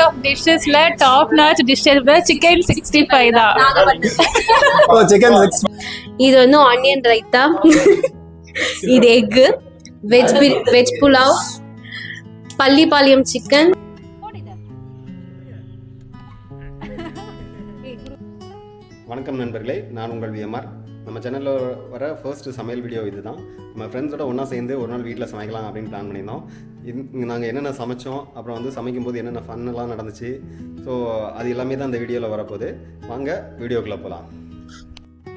Of டிஷ்ஷஸ்ல top notch dishes chicken sixty five தான் ஓ chicken six இது வந்து ஆனியன் ரைத்தா இது egg veg veg pulao Pallipalayam chicken வணக்கம் நண்பர்களே நான் உங்கள் விஎம்ஆர் நம்ம சேனலில் வர ஃபர்ஸ்ட் சமையல் வீடியோ இது தான் நம்ம ஃப்ரெண்ட்ஸோட ஒன்றா சேர்ந்து ஒரு நாள் வீட்டில் சமைக்கலாம் அப்படின்னு பிளான் பண்ணியிருந்தோம். இங்கே நாங்கள் என்னென்ன சமைச்சோம் அப்புறம் வந்து சமைக்கும்போது என்னென்ன ஃபன்னெல்லாம் நடந்துச்சு ஸோ அது எல்லாமே தான் இந்த வீடியோவில் வரப்போகுது. வாங்க வீடியோக்குள்ளே போகலாம்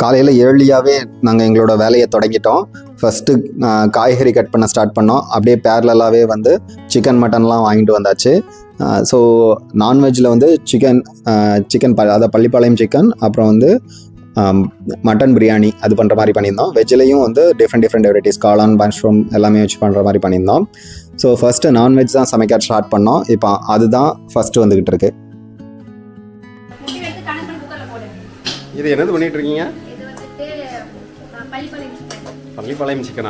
காலையில் ஏர்லியாகவே நாங்கள் எங்களோட வேலையை தொடங்கிட்டோம். ஃபஸ்ட்டு காய்கறி கட் பண்ண ஸ்டார்ட் பண்ணோம். அப்படியே பேரலாகவே வந்து சிக்கன் மட்டன்லாம் வாங்கிட்டு வந்தாச்சு. ஸோ நான்வெஜ்ஜில் வந்து சிக்கன் சிக்கன் ப அதாவது பள்ளிப்பாளையம் சிக்கன் அப்புறம் வந்து மட்டன் பிரியாணி அது பண்ணுற மாதிரி பண்ணியிருந்தோம். வெஜ்லேயும் வந்து டிஃப்ரெண்ட் டிஃப்ரெண்ட் வெரைட்டிஸ் காளான் மஷ்ரூம் எல்லாமே வச்சு பண்ணுற மாதிரி பண்ணியிருந்தோம். ஸோ ஃபஸ்ட்டு நான்வெஜ் தான் சமைக்க ஸ்டார்ட் பண்ணோம். இப்போ அதுதான் ஃபஸ்ட்டு வந்துக்கிட்டு இருக்கு. இது என்னது பண்ணிட்டு இருக்கீங்க? Pallipalayam chicken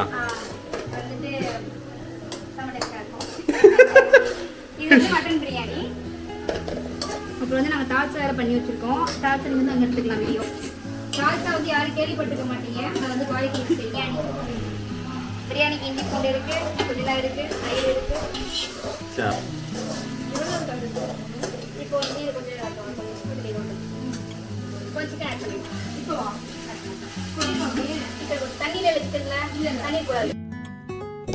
mutton biryani. அப்புறம் வந்து நாங்கள் தால்சா வேறு பண்ணி வச்சுருக்கோம். தால்சா வந்து அங்கே எடுத்துக்கலாம் வீடியோ. தால்சா வந்து யாரும் கேள்விப்பட்டிருக்க மாட்டீங்க. அது வந்து பாய்க்கு பிரியாணி. பிரியாணிக்கு இஞ்சி பூண்டு இருக்கு புதினா இருக்கு தயிர் இருக்கு. இப்போ வந்து இது கொஞ்சம் இப்போ தண்ணியில் வச்சுக்கல தண்ணி கூடாது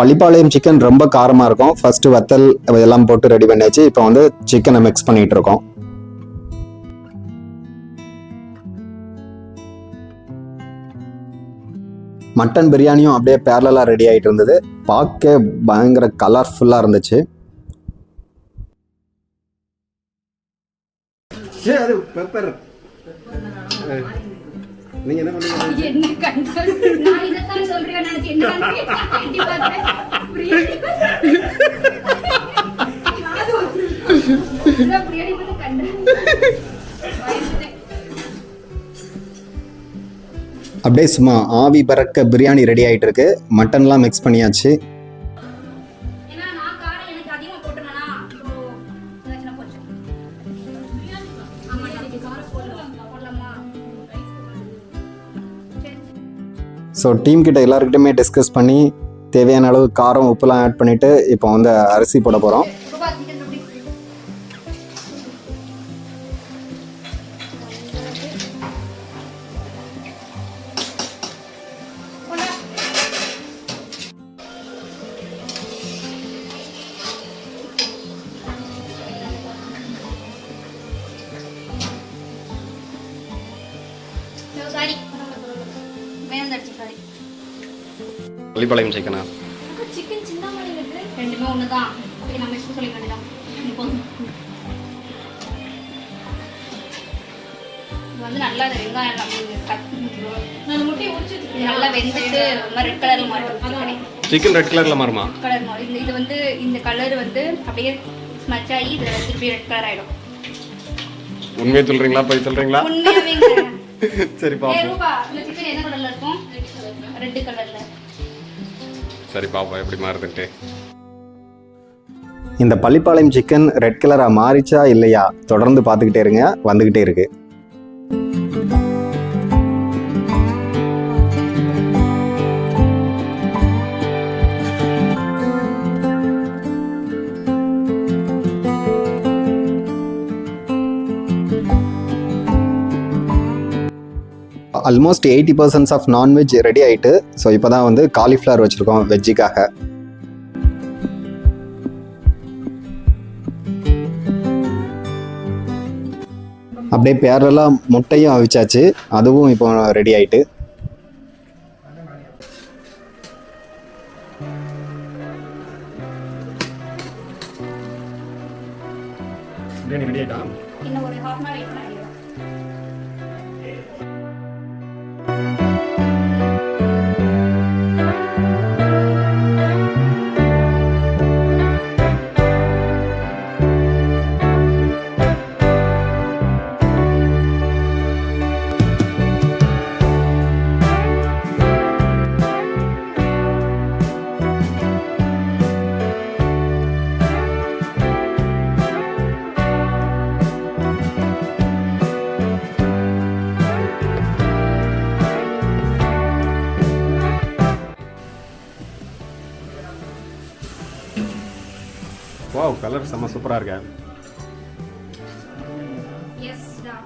பள்ளிப்பாளையம் சிக்கன் ரொம்ப காரமாக இருக்கும். ஃபர்ஸ்ட் வத்தல் இதெல்லாம் போட்டு ரெடி பண்ணியாச்சு இப்போ வந்து சிக்கனை மிக்ஸ் பண்ணிட்டு இருக்கோம். மட்டன் பிரியாணியும் அப்படியே பேரலாக ரெடி ஆகிட்டு இருந்தது. பார்க்க பயங்கர கலர்ஃபுல்லாக இருந்துச்சு. அது பெப்பர் நீங்கள் என்ன பண்ணுறீங்க அப்படியே சும்மா ஆவி பறக்க பிரியாணி ரெடி ஆயிட்டு இருக்கு மட்டன்லாம் மிக்ஸ் பண்ணியாச்சு. ஸோ டீம் கிட்ட எல்லாருக்கிட்டுமே டிஸ்கஸ் பண்ணி தேவையான அளவு காரம் உப்புலாம் ஆட் பண்ணிட்டு இப்போ வந்து அரிசி போட போகிறோம் பள்ளிப்பாளையம் சிக்கனா சிக்கன் ரெண்டுமே ஒன்று தான் நம்ம இஷ்டம் சொல்லிக்க வேண்டியதான் வந்து நல்லா வெங்காயம் எல்லாம் கட் நான் முட்டையை உரிச்சு நல்லா வெந்துட்டு ரொம்ப ரெட் கலரில் மாறும் சிக்கன் ரெட் கலரில் மாறுமா? கலர் மாறும். இது வந்து இந்த கலர் வந்து அப்படியே ஸ்மச் ஆகி இதில் இப்படியே ரெட் கலர் ஆகிடும் உண்மையை சொல்கிறீங்களா போய் சொல்கிறீங்களா சரி பாப்போம் ரூபா இந்த சிக்கன் என்ன கலரில் இருக்கும்? ரெட் கலரில் சரி பாப்போம் எப்படி மாறுதுன்ட்டு. இந்த பள்ளிப்பாளையம் சிக்கன் ரெட் கலராக மாறிச்சா இல்லையா? தொடர்ந்து பார்த்துக்கிட்டே இருங்க வந்துக்கிட்டே இருக்கு. Almost eighty percents of non veg ready ஆயிட்டு ஸோ இப்போ தான் வந்து காலிஃப்ளவர் வச்சுருக்கோம் வெஜ்ஜுக்காக அப்படியே பேரலாக முட்டையும் அவிச்சாச்சு. அதுவும் இப்போ ரெடி ஆயிட்டு. ரெடி ஆயிட்டா? இன்னும் வாவ் கலர் செம்ம சூப்பராக இருக்கேன் எஸ் டா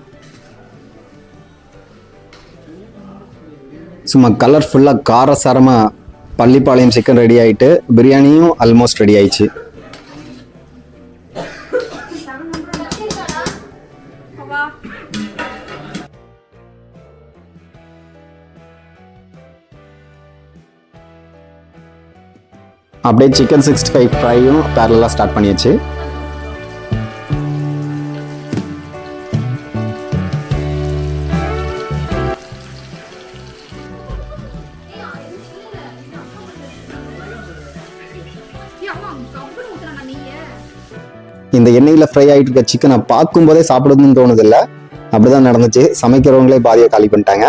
சும்மா கலர்ஃபுல்லாக காரசாரமாக பள்ளிப்பாளையம் சிக்கன் ரெடி ஆயிட்டு பிரியாணியும் ஆல்மோஸ்ட் ரெடி ஆயிடுச்சு. அப்படியே சிக்கன் சிக்ஸ்டி ஃபைவ் ஃப்ரையும் பேரலாக ஸ்டார்ட் பண்ணியாச்சு. இந்த எண்ணெயில் ஃப்ரை ஆகிட்டு இருக்க சிக்கனை பார்க்கும்போதே சாப்பிடணும்னு தோணுதில்ல அப்படிதான் நடந்துச்சு. சமைக்கிறவங்களே பாதியை காலி பண்ணிட்டாங்க.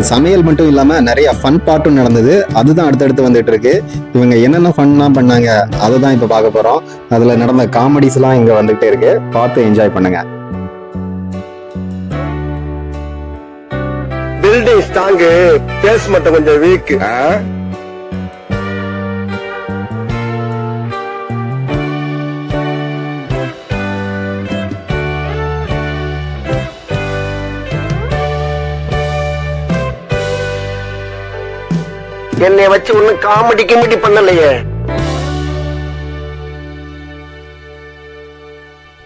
இதில் சமையல் மட்டும் இல்லாமல் நிறைய ஃபன் பார்ட்டும் நடந்தது. அதுதான் அடுத்தடுத்து வந்துட்டு இருக்கு இவங்க என்னென்ன ஃபன்லாம் பண்ணாங்க அதை தான் இப்போ பார்க்க போகிறோம் அதில் நடந்த காமெடிஸ்லாம் இங்கே வந்துகிட்டே இருக்கு. பார்த்து என்ஜாய் பண்ணுங்க. பில்டிங் ஸ்ட்ராங்கு பேஸ் மட்டும் கொஞ்சம் வீக் என்னை வச்சு ஒன்னும் காமெடி கிமெடி பண்ணலையே.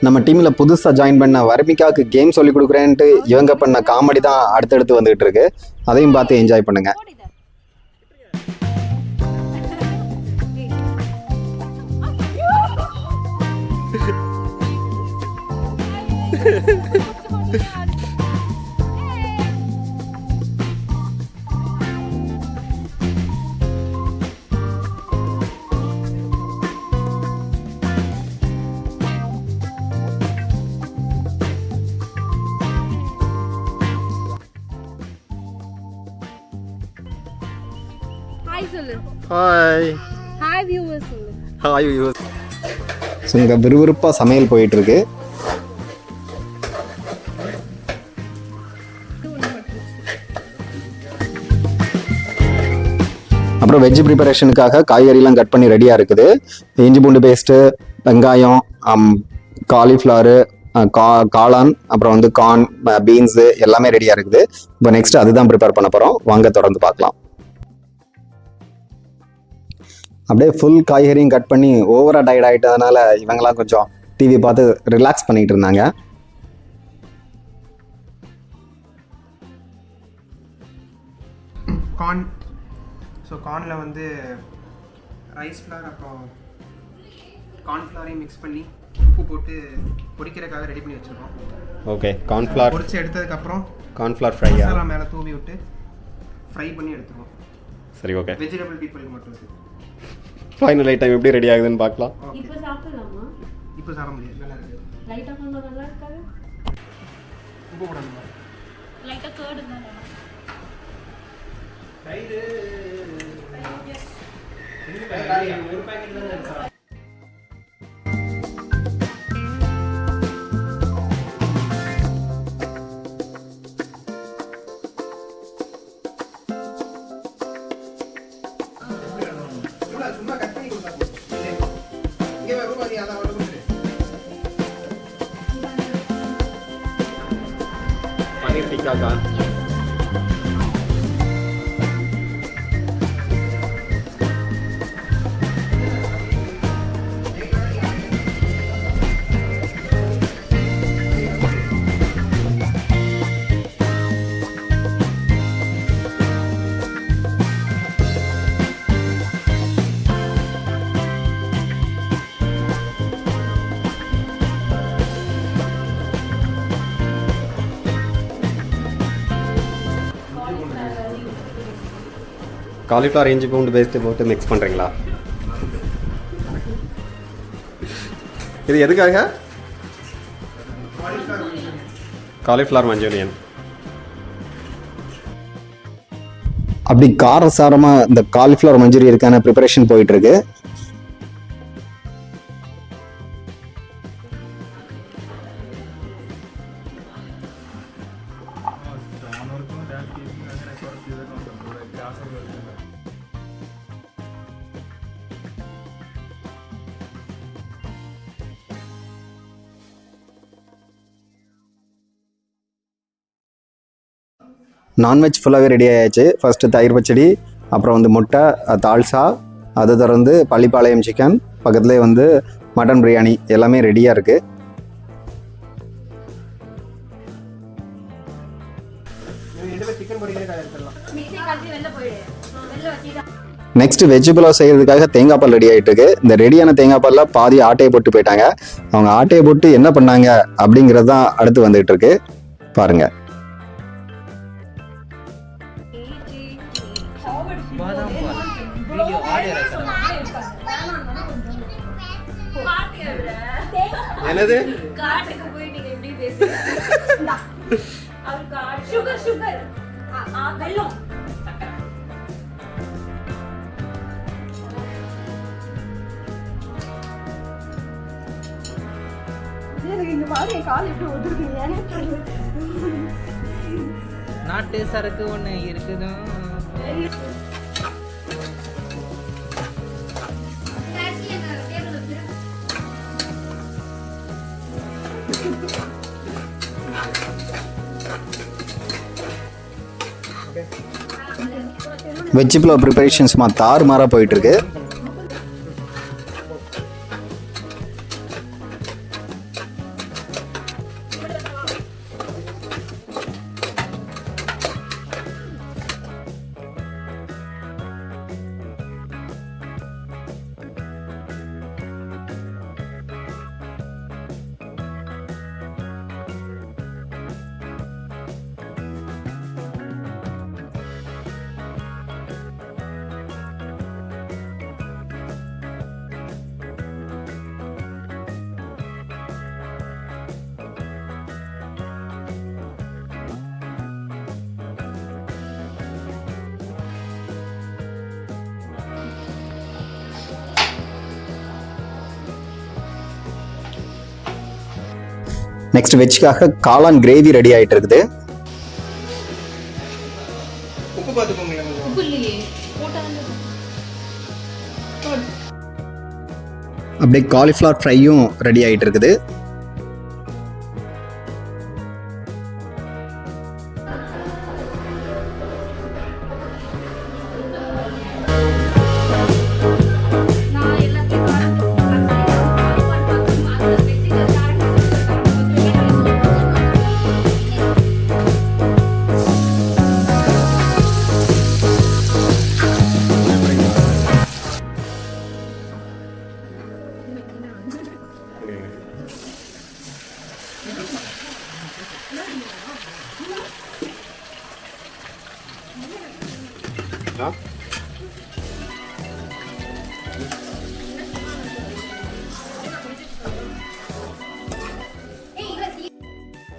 நம்ம டீமில் புதுசாக ஜாயின் பண்ண வர்மிகாவுக்கு கேம் சொல்லி கொடுக்குறேன்ட்டு இவங்க பண்ண காமெடி தான் அடுத்தடுத்து வந்துகிட்டு இருக்கு. அதையும் பார்த்து என்ஜாய் பண்ணுங்க. Hi hi hi viewers hi you so இங்கே விறுவிறுப்பாக சமையல் போயிட்டு இருக்கு அப்புறம் வெஜ் ப்ரிப்பரேஷனுக்காக காய்கறிலாம் கட் பண்ணி ரெடியாக இருக்குது. இஞ்சி பூண்டு பேஸ்ட்டு வெங்காயம் காலிஃப்ளவரு கா காளான் அப்புறம் வந்து கார்ன் பீன்ஸு எல்லாமே ரெடியாக இருக்குது. இப்போ நெக்ஸ்ட் அதுதான் ப்ரிப்பேர் பண்ண போகிறோம் வாங்க தொடர்ந்து பார்க்கலாம். அப்படியே ஃபுல் காய்கறியும் கட் பண்ணி ஓவராக டயர்ட் ஆகிட்டதுனால இவங்கெல்லாம் கொஞ்சம் டிவி பார்த்து ரிலாக்ஸ் பண்ணிட்டு இருந்தாங்க. கார்ன் ஸோ கார்னில் வந்து ரைஸ் ஃப்ளார் அப்புறம் கார்ன்ஃப்ளவரையும் மிக்ஸ் பண்ணி உப்பு போட்டு பொரிக்கிறதுக்காக ரெடி பண்ணி வச்சுருக்கோம். ஓகே கார்ன்ஃப்ளவர் பொரிச்சு எடுத்ததுக்கப்புறம் கார்ன்ஃப்ளவர் ஃப்ரையா மசாலா மேலே தூவி விட்டு ஃப்ரை பண்ணி எடுத்துருவோம். சரி ஓகே வெஜிடபிள் பீப்புளுக்கு மட்டும் இது. ஃபைனல் ஐட்டம் எப்படி ரெடி ஆகுதுன்னு பார்க்கலாம். இப்போ சாப்பிடலாமா? இப்போ சாப்பிட முடியாது. நல்லா இருக்குது லைட்டாக கொஞ்சம் நல்லா இருக்காது? உப்பு போடணுமா? லைட்டாக கேர்டு தான் ஒரு பேக்கெட் தான் இருக்கு. காலிஃப்ளவர் இஞ்சி பூண்டு பேஸ்ட்டு போட்டு மிக்ஸ் பண்ணுறீங்களா இது எதுக்காக? காலிஃப்ளவர் மஞ்சூரியன் அப்படி காரசாரமாக இந்த காலிஃப்ளவர் மஞ்சூரியனுக்கான ப்ரிப்பரேஷன் போயிட்டு நான்வெஜ் ஃபுல்லாகவே ரெடி ஆயாச்சு. ஃபஸ்ட்டு தயிர் பச்சடி அப்புறம் வந்து முட்டை தால்சா அதை தொடர்ந்து பள்ளிப்பாளையம் சிக்கன் பக்கத்துலேயே வந்து மட்டன் பிரியாணி எல்லாமே ரெடியாக இருக்குது நெக்ஸ்ட் வெஜ் புலாவ் செய்யறதுக்காக தேங்காய் பால் ரெடி ஆகிட்டு இருக்கு. இந்த ரெடியான தேங்காய் பால்ல பாதி ஆட்டையை போட்டு போயிட்டாங்க. அவங்க ஆட்டையை போட்டு என்ன பண்ணாங்க அப்படிங்கிறது தான் அடுத்து வந்துகிட்டு இருக்கு. பாருங்க. என்னது? காட்டுக்கு போய் நீங்க எப்படி பேசுறீங்க. அவருக்கு சுகர் சுகர் வெள்ளம் நாட்டு சரக்கு ஒன்று இருக்குதோ வெஜ் புலாவ் ப்ரிப்பரேஷன்ஸ்மா தாறுமாறாக போயிட்டுருக்கு நெக்ஸ்ட் வெஜ்க்காக காளான் கிரேவி ரெடி ஆயிட்டு இருக்குது அப்படியே காலிஃப்ளவர் ஃப்ரையும் ரெடி ஆயிட்டு இருக்குது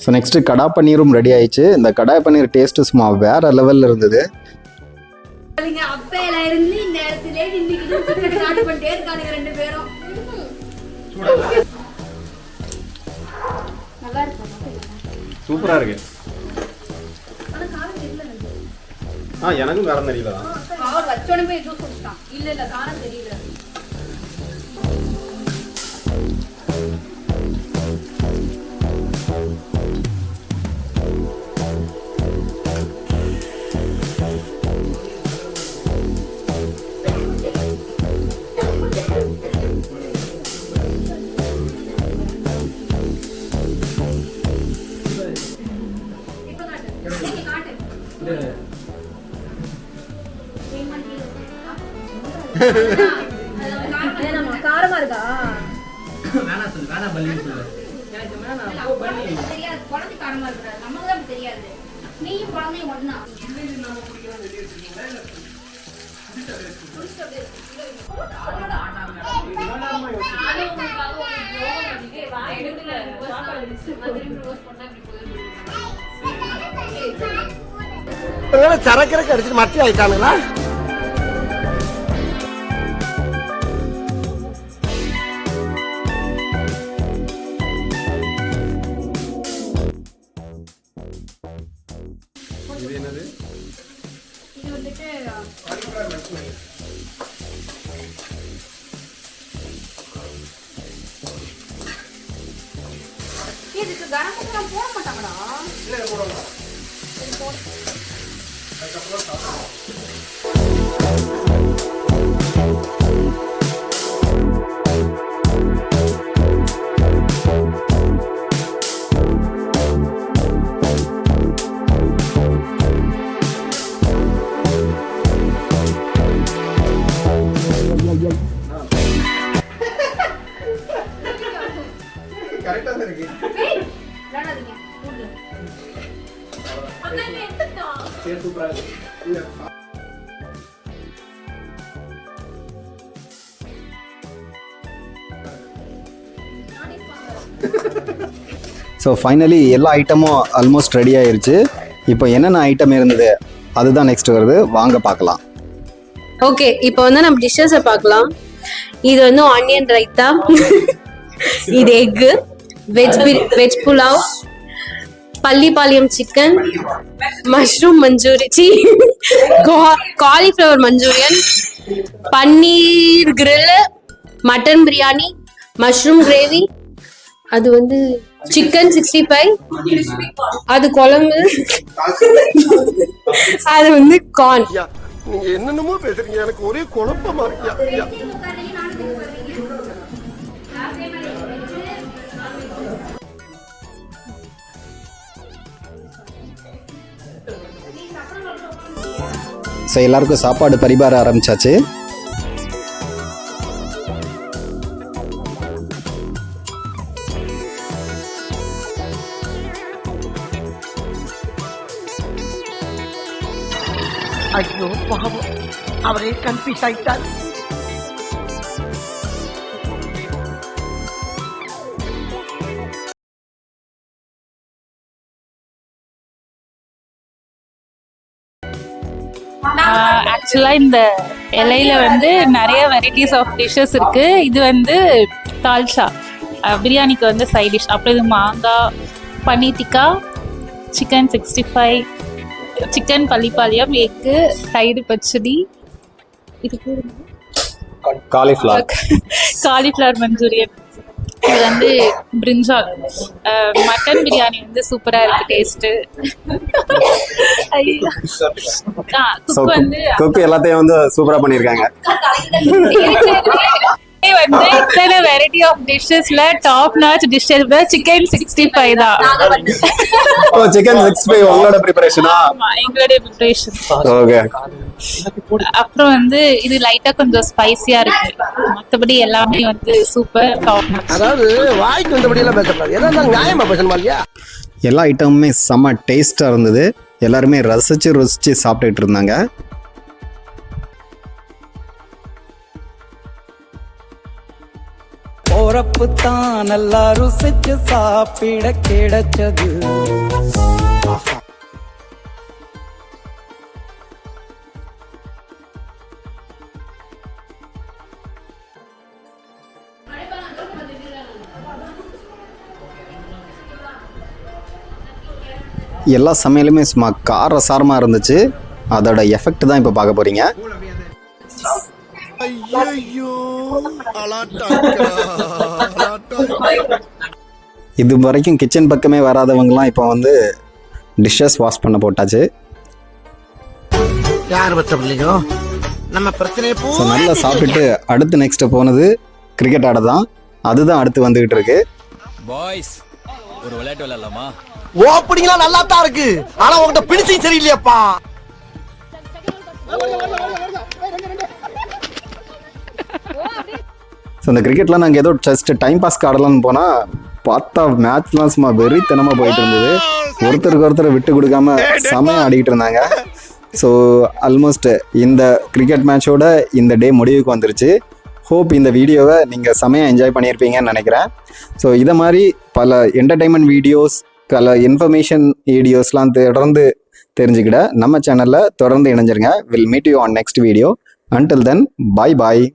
ஸோ நெக்ஸ்ட் கடா பன்னீரும் ரெடி ஆயிடுச்சு. இந்த கடா பன்னீர் டேஸ்ட் சும்மா வேற லெவல்ல இருந்தது. அப்பையில இருந்து இந்த இடத்துல இருக்கானுங்க ரெண்டு பேரும். சூப்பராக இருக்கு. ஆ எனக்கும் காரம் தெரியல தான் அவர் வச்சோடனே போய் ஜூஸ் குடிச்சிட்டான். இல்ல இல்ல காரம் தெரியல. காரமா இருக்கா வேணாம் சொல்லு சொல்லு தெரியாது குழந்தை காரமா நமக்கு தான் தெரியாது நீயும் குழந்தையும் ஒண்ணா அடிச்சுட்டு மட்டி ஆயிட்டானுங்களா? ஸோ ஃபைனலி எல்லா ஐட்டமும் ஆல்மோஸ்ட் ரெடி ஆயிருச்சு. இப்போ என்னென்ன ஐட்டம் இருந்தது? அதுதான் நெக்ஸ்ட் வருது. வாங்க பார்க்கலாம். ஓகே இப்போ வந்து நம்ம டிஷ்ஷஸை பார்க்கலாம். இது வந்து ஆனியன் ரைத்தா இது egg veg veg pulao Pallipalayam chicken mushroom manchurian C cauliflower manchurian paneer grill mutton biryani mushroom gravy அது வந்து சிக்கன் சிக்ஸ்டி ஃபைவ் அது குழம்பு. அது வந்து கார்ன் நீங்க என்னென்னமோ பேசுறீங்க. எனக்கு ஒரே குழப்பமா இருக்கியா ஸோ எல்லாருக்கும் சாப்பாடு பரிமாற ஆரம்பிச்சாச்சு. அவரே கன்ஃபியூஸ் ஆயிட்டார் ஆக்சுவலா இந்த இலையில வந்து நிறைய வெரைட்டிஸ் ஆஃப் டிஷ்ஷஸ் இருக்கு. இது வந்து அஹ், பிரியாணிக்கு வந்து சைட் டிஷ் அப்புறம் இது மாங்காய் paneer tikka chicken sixty five chicken Pallipalayam egg தயிர் பச்சடி இது? காலிஃப்ளவர் காலிஃப்ளவர் மஞ்சூரியன் இது வந்து பிரிஞ்சால் மட்டன் பிரியாணி வந்து சூப்பரா இருக்கு டேஸ்ட் குக் வந்து குக் எல்லாத்தையும் வந்து சூப்பராக பண்ணியிருக்காங்க இருக்கிறதுலே வந்து இத்தனை variety of டிஷ்ஷஸ்ல top notch dish chicken sixty five தான் ஓ சிக்கன் சிக்ஸ் ஃபைவ் உங்களோட ப்ரிப்பரேஷனா ஆமா, எங்களுடைய ப்ரிப்பரேஷன் ஓகே அப்புறம் வந்து இது லைட்டா கொஞ்சம் ஸ்பைசியா இருக்கு. மத்தபடி எல்லாமே வந்து சூப்பர் டாப் அதாவது வாய்க்கு வந்தபடி எல்லாம் பேசக்கூடாது நியாயமா பேசணுமா இல்லையா? எல்லா ஐட்டமுமே செம்ம டேஸ்ட்டாக இருந்தது. எல்லாருமே ரசித்து ருசித்து சாப்பிட்டுட்டு இருந்தாங்க. போறப்பு தான் நல்லா ருசிச்சு சாப்பிட கிடைச்சது. எல்லா சமையலுமே சும்மா கார சாரமாக இருந்துச்சு. அதோட எஃபெக்ட் தான் இப்போ பார்க்க போகிறீங்க இது வரைக்கும் கிச்சன் பக்கமே வராதவங்கலாம் இப்போ வந்து டிஷ்ஷஸ் வாஷ் பண்ண போட்டாச்சு. யார் பத்த பிள்ளைங்க நம்ம பிரச்சனையை ஸோ நல்லா சாப்பிட்டுட்டு அடுத்து நெக்ஸ்ட் போனது கிரிக்கெட் ஆட தான். அதுதான் அடுத்து வந்துகிட்டு இருக்கு. பாய்ஸ் ஒரு விளையாட்டு விளையாடலாமா? ஓப்பனிங்லாம் நல்லா தான் இருக்கு. ஆனா உங்ககிட்ட பிடிச்சும் சரியில்லையாப்பா. ஸோ இந்த கிரிக்கெட்லாம் நாங்கள் ஏதோ ஜஸ்ட் டைம் பாஸ்க்கு ஆடலாம்னு போனால் பார்த்தா மேட்ச்லாம் சும்மா வெறித்தனமாக போயிட்டு இருந்தது. ஒருத்தருக்கு ஒருத்தர் விட்டு கொடுக்காம செமையாக ஆடிக்கிட்டு இருந்தாங்க. ஸோ ஆல்மோஸ்ட் இந்த கிரிக்கெட் மேட்சோட இந்த டே முடிவுக்கு வந்துருச்சு. ஹோப் இந்த வீடியோவை நீங்கள் செமையாக என்ஜாய் பண்ணியிருப்பீங்கன்னு நினைக்கிறேன். ஸோ இதை மாதிரி பல என்டர்டைன்மெண்ட் வீடியோஸ் பல இன்ஃபர்மேஷன் வீடியோஸ்லாம் தொடர்ந்து தெரிஞ்சுக்கிட நம்ம சேனலில் தொடர்ந்து இணைஞ்சிருங்க. Will meet you on next video until then bye bye